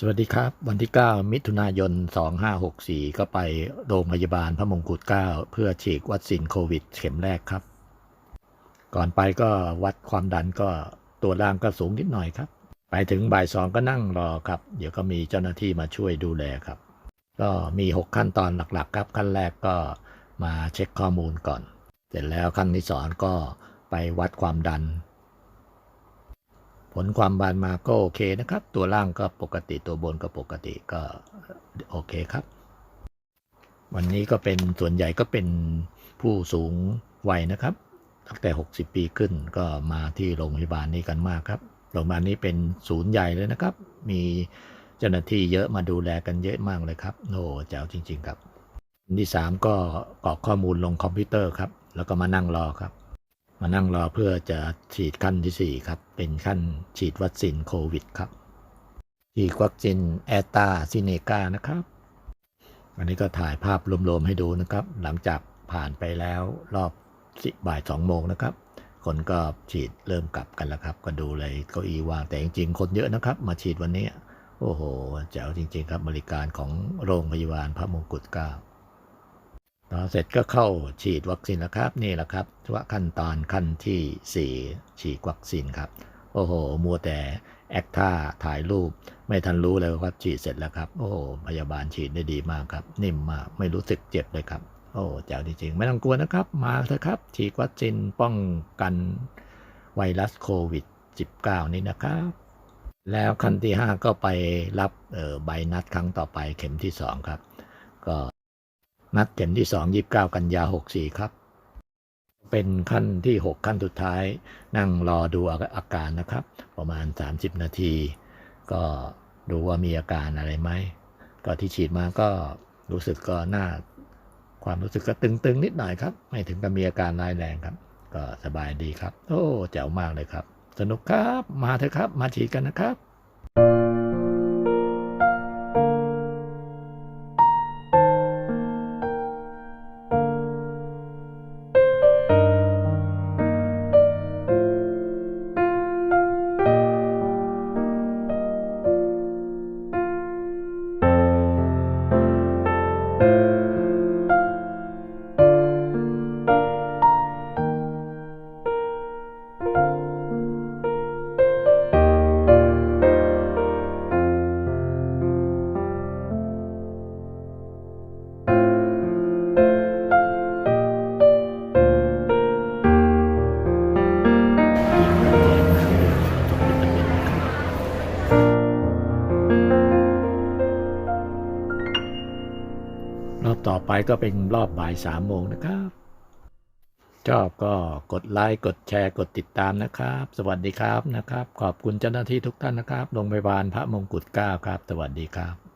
สวัสดีครับ วันที่ 9 มิถุนายน 2564 ก็ไปโรงพยาบาลพระมงกุฎ9เพื่อฉีดวัคซีนโควิด เข็มแรกครับ ก่อนไปก็วัดความดันก็ตัวร่างก็สูงนิดหน่อยครับ ไปถึงบ่ายสองก็นั่งรอครับ เดี๋ยวก็มีเจ้าหน้าที่มาช่วยดูแลครับ ก็มี 6 ขั้นตอนหลักๆ ครับ ขั้นแรกก็มาเช็คข้อมูลก่อน เสร็จแล้วขั้นที่สองก็ไปวัดความดัน ผลความบานมาก็โอเคนะครับ ตัวล่างก็ปกติตัวบนก็ปกติก็โอเคครับ วันนี้ก็เป็นส่วนใหญ่ก็เป็นผู้สูงวัยนะครับ ตั้งแต่ 60 ปีขึ้นก็มาที่โรงพยาบาลนี้กันมากครับโรงพยาบาลนี้เป็นศูนย์ใหญ่เลยนะครับ มีเจ้าหน้าที่เยอะมาดูแลกันเยอะมากเลยครับโอ้แจ๋วจริง ๆ ครับที่ 3 ก็กรอกข้อมูลลงคอมพิวเตอร์ครับ แล้วก็มานั่งรอครับ มานั่งรอเพื่อจะฉีดขั้นที่ 4 ครับ เป็นขั้นฉีดวัคซีนโควิดครับฉีดวัคซีนแอตตาซิเนกานะครับ วันนี้ก็ถ่ายภาพรวมๆให้ดูนะครับ หลังจากผ่านไปแล้วรอบสิบ่ายสองโมงนะครับ คนก็ฉีดเริ่มกลับกันแล้วครับ ก็ดูเลยเก้าอี้ว่างแต่จริงๆ คนเยอะนะครับ มาฉีดวันนี้ โอ้โหแจ๋วจริง ๆ ครับบริการของโรงพยาบาลพระมงกุฎเกล้า เสร็จก็เข้าฉีดวัคซีนแล้วครับ นี่แหละครับว่าขั้นตอนขั้นที่ 4 ฉีดวัคซีนครับ โอ้โห มัวแต่แอคท่าถ่ายรูป ไม่ทันรู้เลยว่าฉีดเสร็จแล้วครับ โอ้โหพยาบาลฉีดได้ดีมากครับ นิ่มมากไม่รู้สึกเจ็บเลยครับ โอ้แจ๋วจริงๆไม่ต้องกลัวนะครับ มาเถอะครับ ฉีดวัคซีนป้องกันไวรัสโควิด -19 นี้นะครับ แล้วขั้นที่ 5 ก็ไปรับออใบนัดครั้งต่อไปเข็มที่ 2 ครับ ก็ นัดเข็มที่2 29กันยา64ครับ เป็นขั้นที่6ขั้นสุดท้าย นั่งรอดูอาการนะครับ ประมาณ30นาที ก็ดูว่ามีอาการอะไรไหม ก็ที่ฉีดมาก็รู้สึกก็น่าความรู้สึกก็ตึงๆ นิดหน่อยครับ ไม่ถึงกับมีอาการร้ายแรงครับ ก็สบายดีครับ โอ้ แจ๋วมากเลยครับ สนุกครับ มาเถอะครับ มาฉีดกันนะครับ ต่อไปก็เป็นรอบบ่ายสามโมงนะครับ ชอบก็กดไลค์กดแชร์กดติดตามนะครับ สวัสดีครับนะครับ ขอบคุณเจ้าหน้าที่ทุกท่านนะครับโรงพยาบาลพระมงกุฎเกล้าครับ สวัสดีครับ